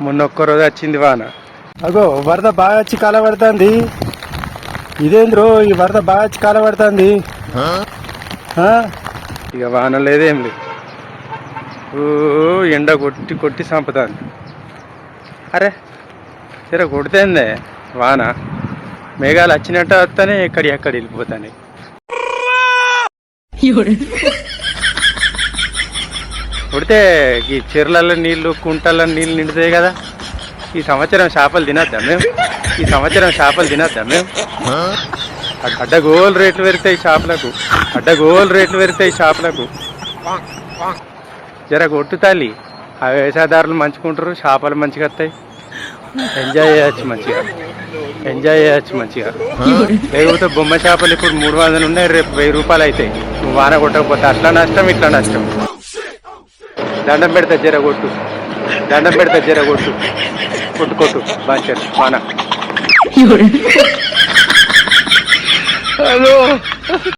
మొన్న ఒక్క రోజు వచ్చింది వాన. అగో వరద బాగా వచ్చి కాలబడుతుంది. ఇదేంద్రో ఈ వరద బాగా వచ్చి కాలబడుతుంది. ఆ? ఇక వాన లేదేం లేదు. ఓ ఎండ కొట్టి కొట్టి చంపుతాంది అరే సరే కొడితేందే వాన? మేఘాలు వచ్చినట్టు వస్తానే ఎక్కడి ఎక్కడ వెళ్ళిపోతాయి కొడితే ఈ చెర్లలో నీళ్ళు కుంటల్లో నీళ్ళు నిండుతాయి కదా. ఈ సంవత్సరం చేపలు తినద్దాం మేము? ఈ సంవత్సరం చేపలు తినద్దాం మేము? అడ్డగోలు రేట్లు పెడతాయి చేపలకు. అడ్డగోలు రేట్లు పెడతాయి చేపలకు. జర కొట్టు తల్లి. ఆ వ్యవసాయదారులు మంచుకుంటారు చేపలు మంచిగా వస్తాయి. ఎంజాయ్ చేయొచ్చు మంచిగా. ఎంజాయ్ చేయొచ్చు మంచిగా. లేకపోతే బొమ్మ చేపలు ఇప్పుడు మూడు వందలు ఉన్నాయి రేపు వెయ్యి రూపాయలు అవుతాయి. నువ్వు వాన కొట్టకపోతే అట్లా నష్టం ఇట్లా నష్టం. దండం పెడితే పెడతా జరగొట్టు దండం పెడితే జరగొట్టు కొట్టు. కొట్టు కొట్టు. బాగా పాన హలో.